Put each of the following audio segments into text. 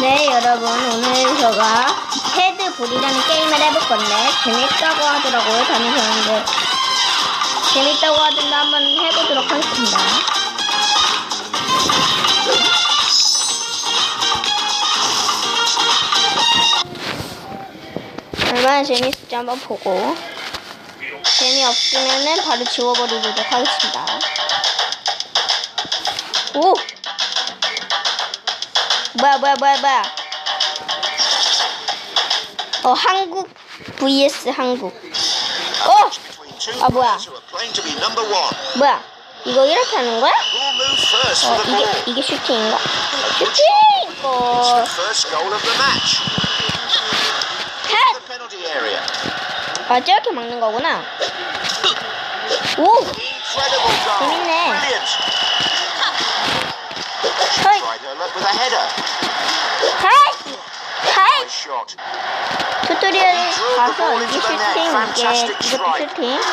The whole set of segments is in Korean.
네, 여러분. 오늘 제가 헤드볼이라는 게임을 해볼 건데, 재밌다고 하더라고요, 다니셨는데. 재밌다고 하던데 한번 해보도록 하겠습니다. 얼마나 재밌을지 한번 보고, 재미없으면은 바로 지워버리도록 하겠습니다. 오! 뭐야 뭐야 뭐야 뭐야 어 한국 vs 한국 어 Ah, 뭐야. 뭐야 이거 이렇게 하는 거야? 어 이게? 이게 슈팅인가? 슈팅 어. 아 저렇게 막는 거구나 오. 재밌네. Brilliant. 헐 Tried her luck with a header. 하이 하이 Nice shot. 튜토리얼 가서 이게 슈팅 이게 이것도 슈팅 슛!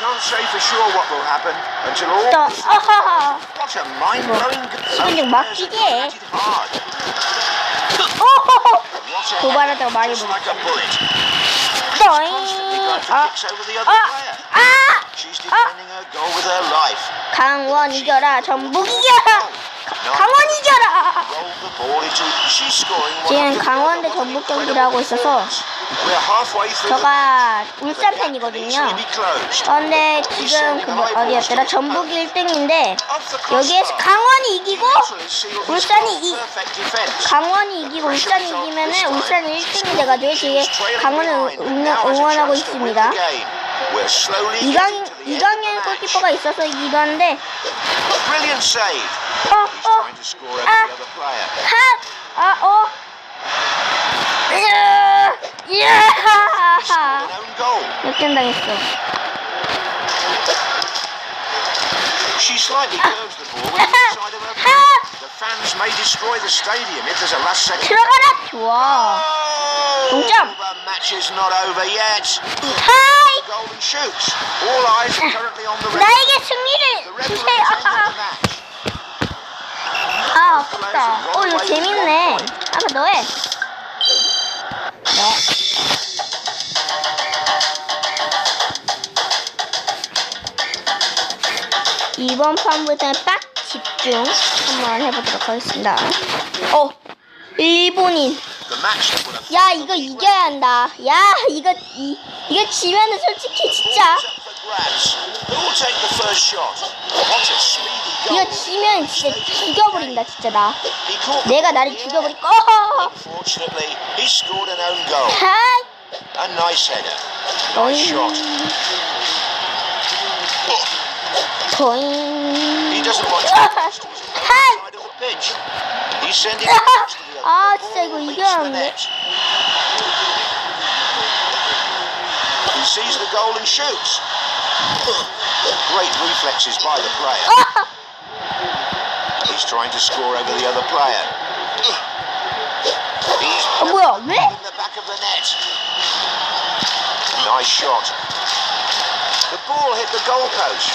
Can't say for sure what will happen until all. 또 아하하 What a mind-blowing goal. 시간 좀 막히게 해. Both players have hard. 오호호 What a 도발하다가 header. 많이 Just like a bullet. Constantly 떠잉 going for 아, 아. 아, 아. 강원 이겨라 전북 이겨라 강원 이겨라 지금 강원대 other. 전북 경기를 하고 있어서 제가 울산 팬이거든요. 그런데 지금 그 뭐, 어디였더라 전북이 1등인데 Off the 여기에서. 강원이 이기고 울산이. 이. 강원이 이기고 울산이 이기면은 울산이 1등이 돼가지고 지금 강원을 응원- 응원하고 있습니다 이강, 이강현. 골키퍼가 있어서 save. 어, 어, 아. 아, 어. 이야! 이야! An own goal. 역전당했어. She slightly curves the ball with the inside of her 핫! foot. The fans may destroy the stadium if there's a last second. 들어가라! 좋아. Oh, 동점. the match is not over yet. 하이! Golden shoots. All eyes are currently on the red. 나에게 승리를 주세요. 아. 아, 아깝다. 어, 이거 재밌네. 더 해. 네. 이번 판부터는 딱 집중 한번 해보도록 하겠습니다. 어, 일본인. 야, 이거 이겨야 한다. 야, 이거, 이, 이거 지면은 솔직히 진짜. 이거 지면 진짜 죽여버린다, 진짜 나. 내가 나를. 죽여버릴 거. 어. 하이! A nice header. Nice shot. 거잉. He doesn't want to close to his side of the pitch. He's sending it to the other. 아, 진짜 이거 ball 이겨야 meets the 하는데. net. He sees the goal and shoots. Great reflexes by the player. 아! He's trying to score over the other player. He's 어, 뭐야, 왜? in the back of the net. Nice shot. The ball hit the goalpost.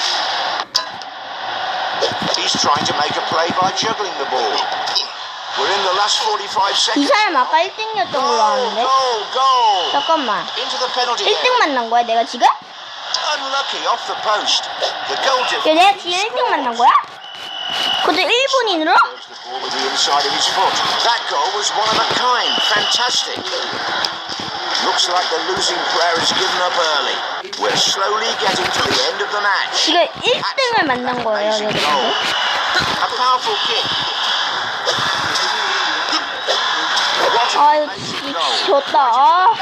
He's trying to make a play by juggling the ball. We're in the last 45 이 seconds. 사람 아까 1등이었던 걸로 Goal, 아는데? goal, goal. 잠깐만. Into the penalty 1등 area. 만난 거야, 내가 지금? 야, Unlucky off the post. The goal difference. 내가 지금 1등 만난 거야? His foot. That goal was one of a kind. Fantastic. Looks like the losing player has given up early. We're slowly getting to the end of the match. 지금 1등을 만난 거예요, goal. A powerful kick. 아유, into 아,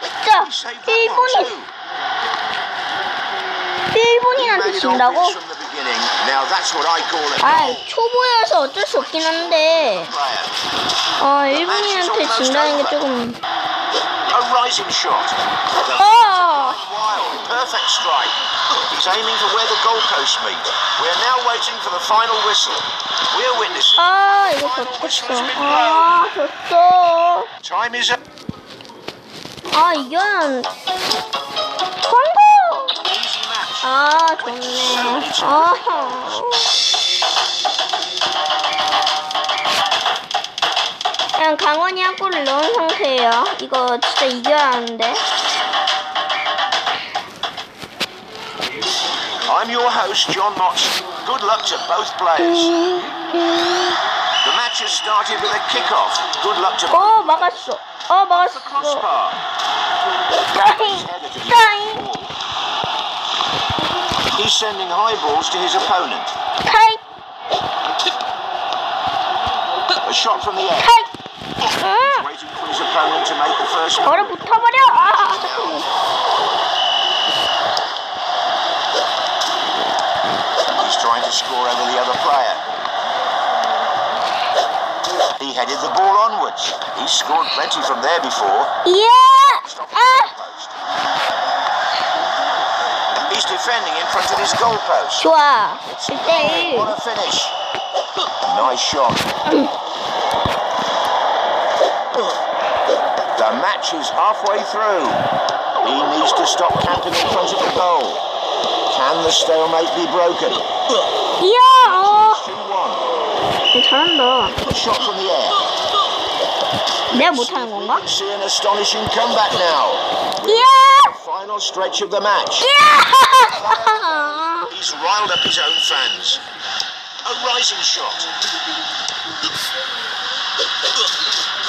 진짜 saved that one 일본인, too. He 일본인한테 made it 진다고? Obvious from the beginning. Now that's what I call a 아. 초보여서 어쩔 수 없긴 한데. 아, 일본인한테 진다는 게 조금, A rising shot. The 아, wild, perfect strike. He's aiming for where the goalposts meet. We are now waiting for the final whistle. We are witnessing. 아, 이거 졌겠어. 아, 졌어. Time is up. 아, 이건, 성공! 아, 좋네. goals. 그냥 강원이 한 골을 넣은 상태예요. 이거 진짜 이겨야 하는데. I'm your host, John Motson. Good luck to both players. The match has started with a kick-off. Good luck to. 어 막았어. 어 막았어. crossbar. He's sending high balls to his opponent. 타이 A shot from the air. 타이. 응. Waiting for his opponent to make the first move. 얼어 붙어버려. 아. He's trying to score over the other player. He headed the ball onwards. He's scored plenty from there before. 이야. Stop 아. post. He's defending in front of his goalpost. 좋아. 1대1. What a finish. Nice shot. The match is halfway through. He needs to stop camping in front of the goal. Can the stalemate be broken? 이야. 어. 2-1. 잘한다. Good shot from the air. 내가 못하는 건가? See an astonishing comeback now. 이야. Final stretch of the match. 이야. He's riled up his own fans. A rising shot.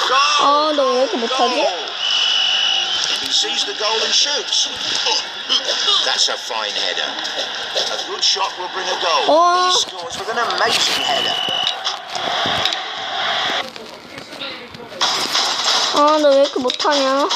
Goal! 어, 너 왜 이렇게 못하지? Goal! He sees the goal and shoots. That's a fine header. A good shot will bring a goal. Oh. He scores with an amazing header. 아, 너 왜 이렇게 못하냐?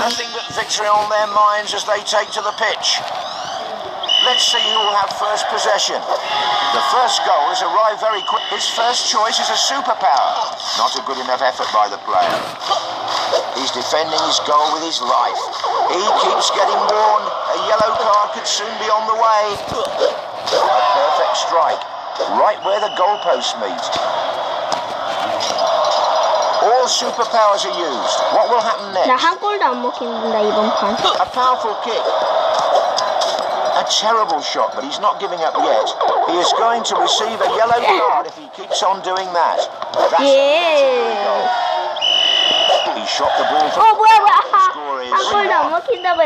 Nothing but victory on their minds as they take to the pitch. Let's see who will have first possession. The first goal has arrived very quick. His first choice is a superpower. Not a good enough effort by the player. He's defending his goal with his life. He keeps getting warned. A yellow card could soon be on the way. A perfect strike, right where the goalposts meet superpowers are used. What will happen next? Now, how good I'm looking the punch. A powerful kick. A terrible shot, but he's not giving up yet. He is going to receive a yellow card if he keeps on doing that. That's yeah. He shot the ball from oh, where, the score is. I'm looking the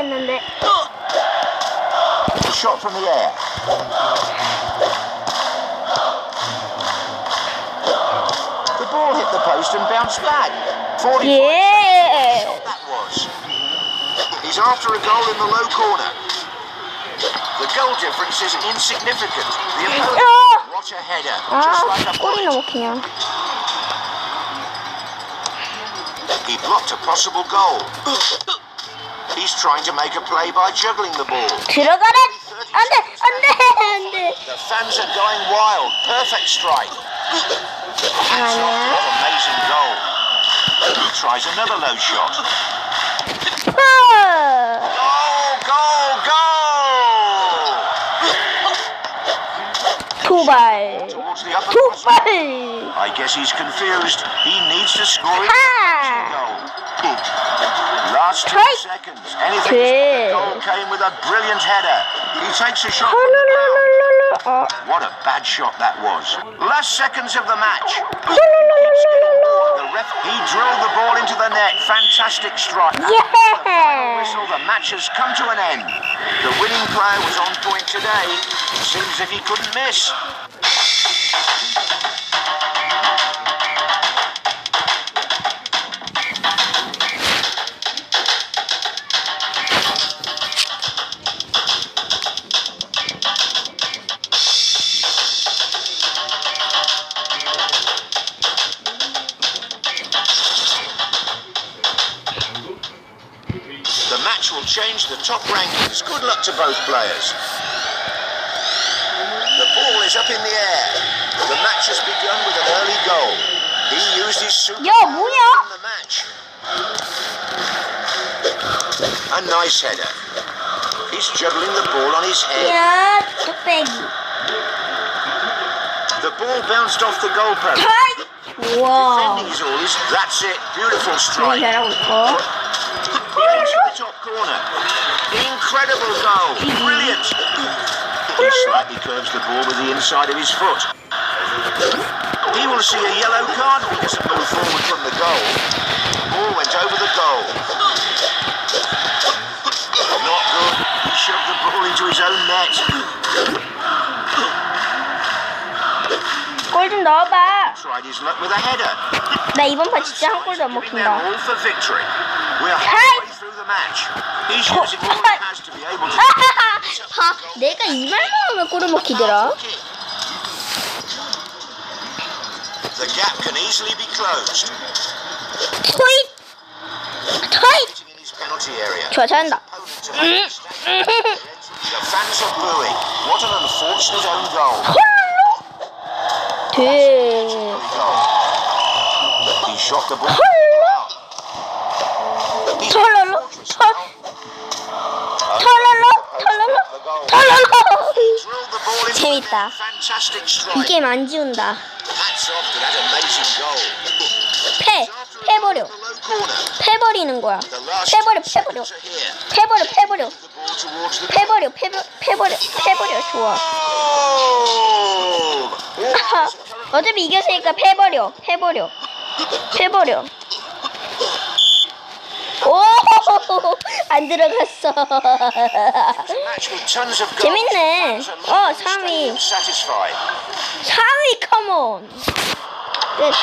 Shot from the air. ball hit the post and bounced back. 45 예. that was. He's after a goal in the low corner. The goal difference is insignificant. The opponent, 야! what a header, just like 아, a 골이나 bullet. 먹히냐. He blocked a possible goal. He's trying to make a play by juggling the ball. 들어가라! 안 돼! 안 돼! 안 돼! The fans are going wild. Perfect strike. Amazing goal. He tries another low shot. goal, goal, goal! Kubai. Kubai. I guess he's confused. He needs to score Last two hey. seconds. Anything. The goal came with a brilliant header. He takes a shot. Oh, no, no, no, no. What a bad shot that was. Last seconds of the match. Keeps getting warned. The ref. He drilled the ball into the net. Fantastic strike. Yeah. the whistle. The match has come to an end. The winning player was on point today. Seems if he couldn't miss. change the top rankings. Good luck to both players. The ball is up in the air. The match has begun with an early goal. He used his super Yo, 뭐야? in the match. A nice header. He's juggling the ball on his head. Yeah, the thing. The ball bounced off the goalpost. Wow. Defending his all is that's it. Beautiful strike. Yeah, that was cool corner. Incredible goal. Brilliant. He slightly curves the ball with the inside of his foot. He will see a yellow card because it moved forward from the goal. Ball went over the goal. Not good. He shoved the ball into his own net. Golden đó ba. Tried his luck with a header. Đây vẫn phải chắc có được một trận đấu. We're match. Has to be able to. 봐, 내가 이 말만 하면 골을 먹히더라. The gap can easily be closed. 토잇! 토잇! 좋아, 잘한다. Opponents are having to stand there. The fans are booing. What an unfortunate own goal. 돼. Goal. He shot the ball. out. He's 털랄로, 털, 털랄로, 털랄로, the goal. 털랄로. Drilled the ball into the 재밌다. net. Fantastic 이 strike. 게임 안 지운다. Hats off to that amazing goal. 패, 패버려. 패버리는 거야. 패버려, 패버려. 패버려, 패버려, 패버려, 패버, 패버려, 패버려. 좋아. 어차피 이겼으니까 패버려, 패버려, 패버려. 오, 안 들어갔어. 재밌네. 어, leaving the 3위. stadium Satisfied. 4위 컴온. 끝.